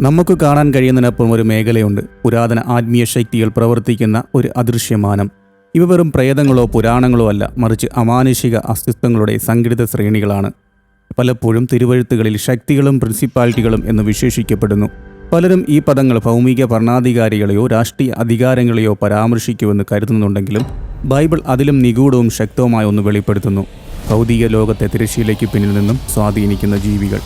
നമുക്ക് കാണാൻ കഴിയുന്നതിനൊപ്പം ഒരു മേഖലയുണ്ട്. പുരാതന ആത്മീയ ശക്തികൾ പ്രവർത്തിക്കുന്ന ഒരു അദൃശ്യമാനം. ഇവ വെറും പ്രേതങ്ങളോ പുരാണങ്ങളോ അല്ല മറിച്ച് അമാനുഷിക അസ്തിത്വങ്ങളുടെ സംഘടിത ശ്രേണികളാണ്. പലപ്പോഴും തിരുവഴുത്തുകളിൽ ശക്തികളും പ്രിൻസിപ്പാലിറ്റികളും എന്ന് വിശേഷിക്കപ്പെടുന്നു. പലരും ഈ പദങ്ങൾ ഭൗമിക ഭരണാധികാരികളെയോ രാഷ്ട്രീയ അധികാരങ്ങളെയോ പരാമർശിക്കുമെന്ന് കരുതുന്നുണ്ടെങ്കിലും ബൈബിൾ അതിലും നിഗൂഢവും ശക്തവുമായ ഒന്ന് വെളിപ്പെടുത്തുന്നു. ഭൗതിക ലോകത്തെ തിരശ്ശീലയ്ക്ക് പിന്നിൽ നിന്നും സ്വാധീനിക്കുന്ന ജീവികൾ.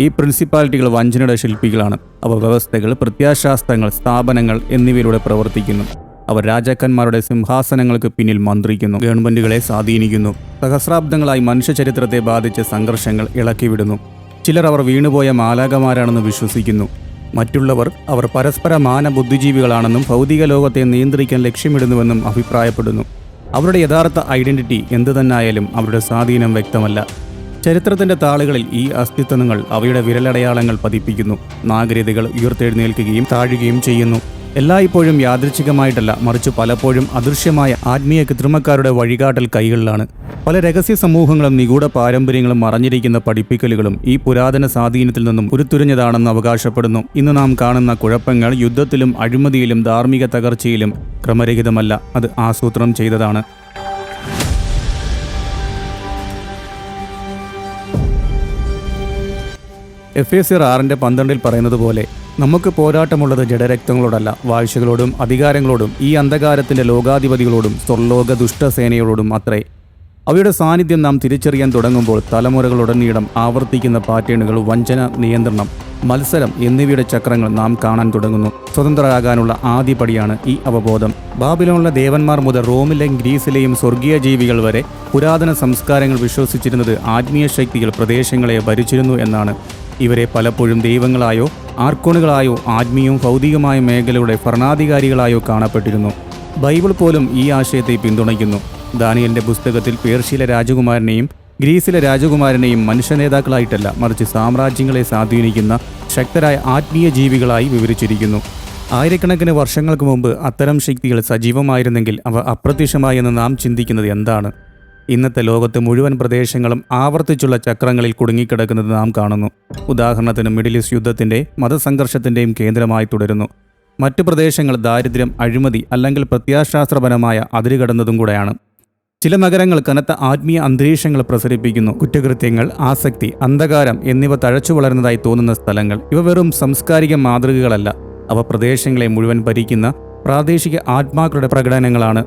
ഈ പ്രിൻസിപ്പാലിറ്റികൾ വഞ്ചനയുടെ ശില്പികളാണ്. അവ വ്യവസ്ഥകൾ പ്രത്യാശാസ്ത്രങ്ങൾ സ്ഥാപനങ്ങൾ എന്നിവയിലൂടെ പ്രവർത്തിക്കുന്നു. അവർ രാജാക്കന്മാരുടെ സിംഹാസനങ്ങൾക്ക് പിന്നിൽ മന്ത്രിക്കുന്നു. ഗവൺമെന്റുകളെ സ്വാധീനിക്കുന്നു. സഹസ്രാബ്ദങ്ങളായി മനുഷ്യചരിത്രത്തെ ബാധിച്ച സംഘർഷങ്ങൾ ഇളക്കിവിടുന്നു. ചിലർ അവർ വീണുപോയ മാലാകമാരാണെന്ന് വിശ്വസിക്കുന്നു. മറ്റുള്ളവർ അവർ പരസ്പര മാന ബുദ്ധിജീവികളാണെന്നും ഭൗതിക ലോകത്തെ നിയന്ത്രിക്കാൻ ലക്ഷ്യമിടുന്നുവെന്നും അഭിപ്രായപ്പെടുന്നു. അവരുടെ യഥാർത്ഥ ഐഡന്റിറ്റി എന്തു തന്നെയായാലും അവരുടെ സ്വാധീനം വ്യക്തമല്ല. ചരിത്രത്തിന്റെ താളുകളിൽ ഈ അസ്തിത്വങ്ങൾ അവയുടെ വിരലടയാളങ്ങൾ പതിപ്പിക്കുന്നു. നാഗരികതകൾ ഉയർത്തെഴുന്നേൽക്കുകയും താഴുകയും ചെയ്യുന്നു. എല്ലായ്പ്പോഴും യാദൃച്ഛികമായിട്ടല്ല മറിച്ച് പലപ്പോഴും അദൃശ്യമായ ആത്മീയ കൃത്രിമക്കാരുടെ വഴികാട്ടൽ കൈകളിലാണ്. പല രഹസ്യ സമൂഹങ്ങളും നിഗൂഢ പാരമ്പര്യങ്ങളും മറഞ്ഞിരിക്കുന്ന പഠിപ്പിക്കലുകളും ഈ പുരാതന സ്വാധീനത്തിൽ നിന്നും ഉരുത്തിരിഞ്ഞതാണെന്ന് അവകാശപ്പെടുന്നു. ഇന്ന് നാം കാണുന്ന കുഴപ്പങ്ങൾ യുദ്ധത്തിലും അഴിമതിയിലും ധാർമ്മിക തകർച്ചയിലും ക്രമരഹിതമല്ല അത് ആസൂത്രണം ചെയ്തതാണ്. എഫ് എ സി ആറിന്റെ പന്ത്രണ്ടിൽ പറയുന്നത് പോലെ നമുക്ക് പോരാട്ടമുള്ളത് ജഡരക്തങ്ങളോടല്ല വാഴ്ചകളോടും അധികാരങ്ങളോടും ഈ അന്ധകാരത്തിന്റെ ലോകാധിപതികളോടും സ്വർലോക ദുഷ്ടസേനയോടും അത്രേ. അവയുടെ സാന്നിധ്യം നാം തിരിച്ചറിയാൻ തുടങ്ങുമ്പോൾ തലമുറകളുടനീളം ആവർത്തിക്കുന്ന പാറ്റേണുകൾ വഞ്ചന നിയന്ത്രണം മത്സരം എന്നിവയുടെ ചക്രങ്ങൾ നാം കാണാൻ തുടങ്ങുന്നു. സ്വതന്ത്രരാകാനുള്ള ആദ്യപടിയാണ് ഈ അവബോധം. ബാബിലോണിലെ ദേവന്മാർ മുതൽ റോമിലെയും ഗ്രീസിലെയും സ്വർഗീയ ജീവികൾ വരെ പുരാതന സംസ്കാരങ്ങൾ വിശ്വസിച്ചിരുന്നത് ആത്മീയ ശക്തികൾ പ്രദേശങ്ങളെ ഭരിച്ചിരുന്നു എന്നാണ് ഇവരെ പലപ്പോഴും ദൈവങ്ങളായോ ആർക്കോണുകളായോ ആത്മീയവും ഭൗതികമായ മേഖലയുടെ ഭരണാധികാരികളായോ കാണപ്പെട്ടിരുന്നു. ബൈബിൾ പോലും ഈ ആശയത്തെ പിന്തുണയ്ക്കുന്നു. ദാനിയലിന്റെ പുസ്തകത്തിൽ പേർഷ്യയിലെ രാജകുമാരനെയും ഗ്രീസിലെ രാജകുമാരനെയും മനുഷ്യ നേതാക്കളായിട്ടല്ല മറിച്ച് സാമ്രാജ്യങ്ങളെ സ്വാധീനിക്കുന്ന ശക്തരായ ആത്മീയ ജീവികളായി വിവരിച്ചിരിക്കുന്നു. ആയിരക്കണക്കിന് വർഷങ്ങൾക്ക് മുമ്പ് അത്തരം ശക്തികൾ സജീവമായിരുന്നെങ്കിൽ അവ അപ്രത്യക്ഷമായെന്ന് നാം ചിന്തിക്കുന്നത് എന്താണ്? ഇന്നത്തെ ലോകത്ത് മുഴുവൻ പ്രദേശങ്ങളും ആവർത്തിച്ചുള്ള ചക്രങ്ങളിൽ കുടുങ്ങിക്കിടക്കുന്നത് നാം കാണുന്നു. ഉദാഹരണത്തിന് മിഡിൽ ഈസ്റ്റ് യുദ്ധത്തിന്റെ മതസംഘർഷത്തിന്റെയും കേന്ദ്രമായി തുടരുന്നു. മറ്റു പ്രദേശങ്ങൾ ദാരിദ്ര്യം അഴിമതി അല്ലെങ്കിൽ പ്രത്യാശാസ്ത്രപരമായ അതിരുകടന്നതും കൂടെയാണ്. ചില നഗരങ്ങൾ കനത്ത ആത്മീയ അന്തരീക്ഷങ്ങൾ പ്രസരിപ്പിക്കുന്നു. കുറ്റകൃത്യങ്ങൾ ആസക്തി അന്ധകാരം എന്നിവ തഴച്ചു വളരുന്നതായി തോന്നുന്ന സ്ഥലങ്ങൾ. ഇവ വെറും സാംസ്കാരിക മാതൃകകളല്ല. അവ പ്രദേശങ്ങളെ മുഴുവൻ ഭരിക്കുന്ന പ്രാദേശിക ആത്മാക്കളുടെ പ്രകടനങ്ങളാണ്.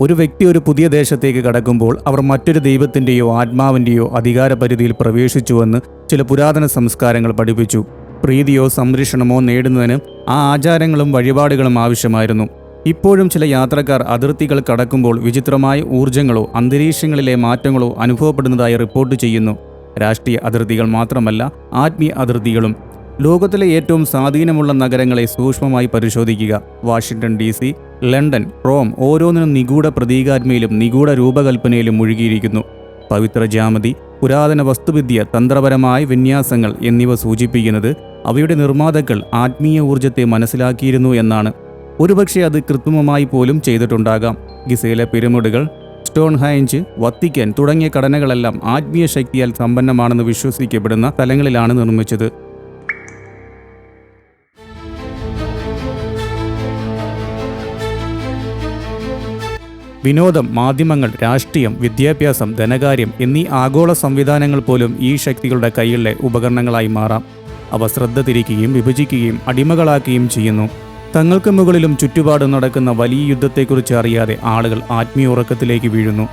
ഒരു വ്യക്തി ഒരു പുതിയ ദേശത്തേക്ക് കടക്കുമ്പോൾ അവർ മറ്റൊരു ദൈവത്തിന്റെയോ ആത്മാവിന്റെയോ അധികാരപരിധിയിൽ പ്രവേശിച്ചുവെന്ന് ചില പുരാതന സംസ്കാരങ്ങൾ പഠിപ്പിച്ചു. പ്രീതിയോ സംരക്ഷണമോ നേടുന്നതിന് ആ ആചാരങ്ങളും വഴിപാടുകളും ആവശ്യമായിരുന്നു. ഇപ്പോഴും ചില യാത്രക്കാർ അതിർത്തികൾ കടക്കുമ്പോൾ വിചിത്രമായ ഊർജങ്ങളോ അന്തരീക്ഷങ്ങളിലെ മാറ്റങ്ങളോ അനുഭവപ്പെടുന്നതായി റിപ്പോർട്ട് ചെയ്യുന്നു. രാഷ്ട്രീയ അതിർത്തികൾ മാത്രമല്ല ആത്മീയ അതിർത്തികളും ലോകത്തിലെ ഏറ്റവും സ്വാധീനമുള്ള നഗരങ്ങളെ സൂക്ഷ്മമായി പരിശോധിക്കുക. Washington D C London Rome ഓരോന്നിനും നിഗൂഢ പ്രതീകാത്മയിലും നിഗൂഢ രൂപകൽപ്പനയിലും മുഴുകിയിരിക്കുന്നു. പവിത്ര ജാമതി പുരാതന വസ്തുവിദ്യ തന്ത്രപരമായ വിന്യാസങ്ങൾ എന്നിവ സൂചിപ്പിക്കുന്നത് അവയുടെ നിർമ്മാതാക്കൾ ആത്മീയ ഊർജത്തെ മനസ്സിലാക്കിയിരുന്നു എന്നാണ്. ഒരുപക്ഷെ അത് കൃത്രിമമായി പോലും ചെയ്തിട്ടുണ്ടാകാം. ഗിസയിലെ പിരമിഡുകൾ സ്റ്റോൺ ഹൈഞ്ച് വത്തിക്കാൻ തുടങ്ങിയ ഘടനകളെല്ലാം ആത്മീയ ശക്തിയാൽ സമ്പന്നമാണെന്ന് വിശ്വസിക്കപ്പെടുന്ന സ്ഥലങ്ങളിലാണ് നിർമ്മിച്ചത്. വിനോദം മാധ്യമങ്ങൾ രാഷ്ട്രീയം വിദ്യാഭ്യാസം ധനകാര്യം എന്നീ ആഗോള സംവിധാനങ്ങൾ പോലും ഈ ശക്തികളുടെ കയ്യിലെ ഉപകരണങ്ങളായി മാറാം. അവ ശ്രദ്ധ തിരിക്കുകയും വിഭജിക്കുകയും അടിമകളാക്കുകയും ചെയ്യുന്നു. തങ്ങൾക്ക് മുകളിലും ചുറ്റുപാടും നടക്കുന്ന വലിയ യുദ്ധത്തെക്കുറിച്ച് അറിയാതെ ആളുകൾ ആത്മീയ ഉറക്കത്തിലേക്ക് വീഴുന്നു.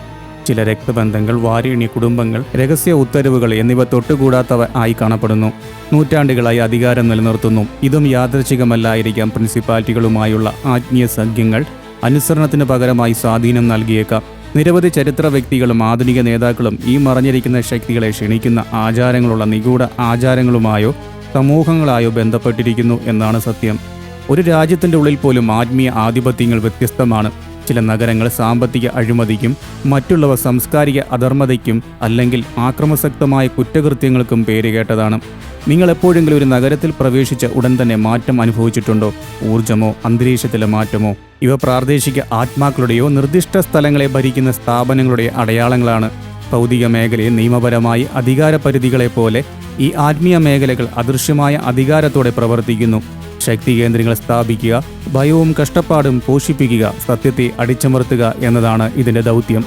ചില രക്തബന്ധങ്ങൾ വാരിണി കുടുംബങ്ങൾ രഹസ്യ ഉത്തരവുകൾ എന്നിവ തൊട്ടുകൂടാത്തവ ആയി കാണപ്പെടുന്നു. നൂറ്റാണ്ടുകളായി അധികാരം നിലനിർത്തുന്നു. ഇതും യാദർച്ഛികമല്ലായിരിക്കാം പ്രിൻസിപ്പാലിറ്റികളുമായുള്ള ആത്മീയ സഖ്യങ്ങൾ. അനുസരണത്തിന് പകരമായി സ്വാധീനം നൽകിയേക്കാം. നിരവധി ചരിത്ര വ്യക്തികളും ആധുനിക നേതാക്കളും ഈ മറഞ്ഞിരിക്കുന്ന ശക്തികളെ ക്ഷണിക്കുന്ന ആചാരങ്ങളുള്ള നിഗൂഢ ആചാരങ്ങളുമായോ സമൂഹങ്ങളായോ ബന്ധപ്പെട്ടിരിക്കുന്നു എന്നാണ് സത്യം. ഒരു രാജ്യത്തിന്റെ ഉള്ളിൽ പോലും ആത്മീയ ആധിപത്യങ്ങൾ വ്യത്യസ്തമാണ്. ചില നഗരങ്ങൾ സാമ്പത്തിക അഴിമതിക്കും മറ്റുള്ളവ സാംസ്കാരിക അധർമ്മതയ്ക്കും അല്ലെങ്കിൽ ആക്രമസക്തമായ കുറ്റകൃത്യങ്ങൾക്കും പേരുകേട്ടതാണ് നിങ്ങൾ എപ്പോഴെങ്കിലും ഒരു നഗരത്തിൽ പ്രവേശിച്ച ഉടൻ തന്നെ മാറ്റം അനുഭവിച്ചിട്ടുണ്ടോ? ഊർജമോ അന്തരീക്ഷത്തിലെ മാറ്റമോ? ഇവ പ്രാദേശിക ആത്മാക്കളുടെയോ നിർദ്ദിഷ്ട സ്ഥലങ്ങളെ ഭരിക്കുന്ന സ്ഥാപനങ്ങളുടെ അടയാളങ്ങളാണ്. ഭൗതിക മേഖലയെ നിയമപരമായി അധികാരപരിധികളെ പോലെ ഈ ആത്മീയ മേഖലകൾ അദൃശ്യമായ അധികാരത്തോടെ പ്രവർത്തിക്കുന്നു. ശക്തി കേന്ദ്രങ്ങൾ സ്ഥാപിക്കുക ഭയവും കഷ്ടപ്പാടും പോഷിപ്പിക്കുക സത്യത്തെ അടിച്ചമർത്തുക എന്നതാണ് ഇതിന്റെ ദൗത്യം.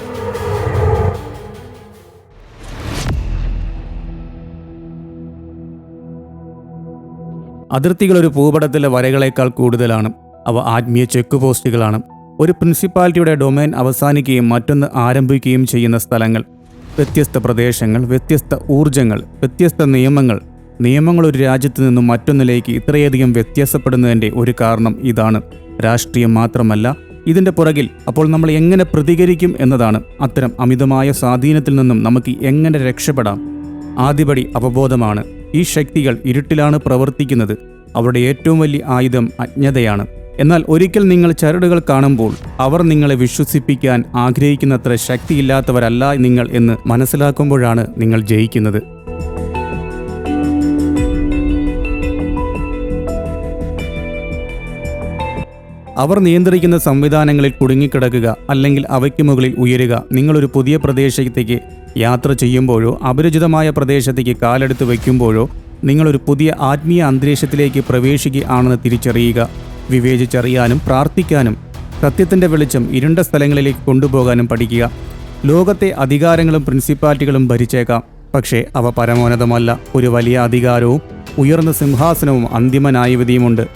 അതിർത്തികൾ ഒരു ഭൂപടത്തിലെ വരകളേക്കാൾ കൂടുതലാണ്. അവ ആത്മീയ ചെക്ക് പോസ്റ്റുകളാണ് ഒരു പ്രിൻസിപ്പാലിറ്റിയുടെ ഡൊമൈൻ അവസാനിക്കുകയും മറ്റൊന്ന് ആരംഭിക്കുകയും ചെയ്യുന്ന സ്ഥലങ്ങൾ. വ്യത്യസ്ത പ്രദേശങ്ങൾ വ്യത്യസ്ത ഊർജങ്ങൾ വ്യത്യസ്ത നിയമങ്ങൾ നിയമങ്ങൾ ഒരു രാജ്യത്തു നിന്നും മറ്റൊന്നിലേക്ക് ഇത്രയധികം വ്യത്യാസപ്പെടുന്നതിന്റെ ഒരു കാരണം ഇതാണ്. രാഷ്ട്രീയം മാത്രമല്ല ഇതിന്റെ പുറകിൽ അപ്പോൾ നമ്മൾ എങ്ങനെ പ്രതികരിക്കും എന്നതാണ് അത്തരം അമിതമായ സ്വാധീനത്തിൽ നിന്നും നമുക്ക് എങ്ങനെ രക്ഷപ്പെടാം. ആദ്യപടി അവബോധമാണ്. ഈ ശക്തികൾ ഇരുട്ടിലാണ് പ്രവർത്തിക്കുന്നത്. അവരുടെ ഏറ്റവും വലിയ ആയുധം അജ്ഞതയാണ്. എന്നാൽ ഒരിക്കൽ നിങ്ങൾ ചരടുകൾ കാണുമ്പോൾ അവർ നിങ്ങളെ വിശ്വസിപ്പിക്കാൻ ആഗ്രഹിക്കുന്നത്ര ശക്തിയില്ലാത്തവരല്ല നിങ്ങൾ എന്ന് മനസ്സിലാക്കുമ്പോഴാണ് നിങ്ങൾ ജയിക്കുന്നത്. അവർ നിയന്ത്രിക്കുന്ന സംവിധാനങ്ങളിൽ കുടുങ്ങിക്കിടക്കുക അല്ലെങ്കിൽ അവയ്ക്ക് മുകളിൽ ഉയരുക. നിങ്ങളൊരു പുതിയ പ്രദേശത്തേക്ക് യാത്ര ചെയ്യുമ്പോഴോ അപരിചിതമായ പ്രദേശത്തേക്ക് കാലെടുത്ത് വയ്ക്കുമ്പോഴോ നിങ്ങളൊരു പുതിയ ആത്മീയ അന്തരീക്ഷത്തിലേക്ക് പ്രവേശിക്കുകയാണെന്ന് തിരിച്ചറിയുക. വിവേചിച്ചറിയാനും പ്രാർത്ഥിക്കാനും സത്യത്തിന്റെ വെളിച്ചം ഇരുണ്ട സ്ഥലങ്ങളിലേക്ക് കൊണ്ടുപോകാനും പഠിക്കുക. ലോകത്തെ അധികാരങ്ങളും പ്രിൻസിപ്പാലിറ്റികളും ഭരിച്ചേക്കാം. പക്ഷേ അവ പരമോന്നതമല്ല. ഒരു വലിയ അധികാരവും ഉയർന്ന സിംഹാസനവും അന്തിമ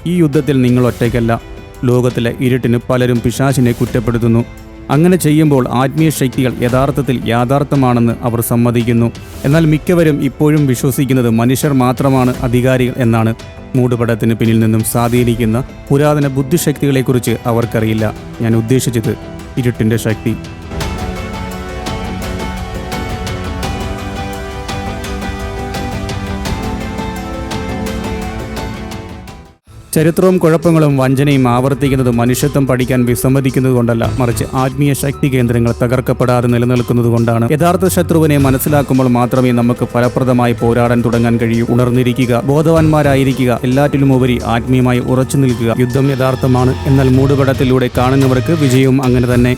ഈ യുദ്ധത്തിൽ നിങ്ങൾ ഒറ്റയ്ക്കല്ല. ലോകത്തിലെ ഇരുട്ടിന് പലരും പിശാചിനെ കുറ്റപ്പെടുത്തുന്നു. അങ്ങനെ ചെയ്യുമ്പോൾ ആത്മീയ ശക്തികൾ യഥാർത്ഥത്തിൽ യാഥാർത്ഥ്യമാണെന്ന് അവർ സമ്മതിക്കുന്നു. എന്നാൽ മിക്കവരും ഇപ്പോഴും വിശ്വസിക്കുന്നത് മനുഷ്യർ മാത്രമാണ് അധികാരികൾ എന്നാണ്. മൂടുപടത്തിന് പിന്നിൽ നിന്നും സ്വാധീനിക്കുന്ന പുരാതന ബുദ്ധിശക്തികളെക്കുറിച്ച് അവർക്കറിയില്ല. ഞാൻ ഉദ്ദേശിച്ചത് ഇരുട്ടിന്റെ ശക്തി. ചരിത്രവും കുഴപ്പങ്ങളും വഞ്ചനയും ആവർത്തിക്കുന്നത് മനുഷ്യത്വം പഠിക്കാൻ വിസമ്മതിക്കുന്നത് കൊണ്ടല്ല മറിച്ച് ആത്മീയ ശക്തി കേന്ദ്രങ്ങൾ തകർക്കപ്പെടാതെ നിലനിൽക്കുന്നത് കൊണ്ടാണ് യഥാർത്ഥ ശത്രുവിനെ മനസ്സിലാക്കുമ്പോൾ മാത്രമേ നമുക്ക് ഫലപ്രദമായി പോരാടാൻ തുടങ്ങാൻ കഴിയൂ. ഉണർന്നിരിക്കുക ബോധവാന്മാരായിരിക്കുക എല്ലാറ്റിലും ഉപരി ആത്മീയമായി ഉറച്ചു നിൽക്കുക യുദ്ധം യഥാർത്ഥമാണ്. എന്നാൽ മൂടുപടത്തിലൂടെ കാണുന്നവർക്ക് വിജയവും അങ്ങനെ തന്നെ.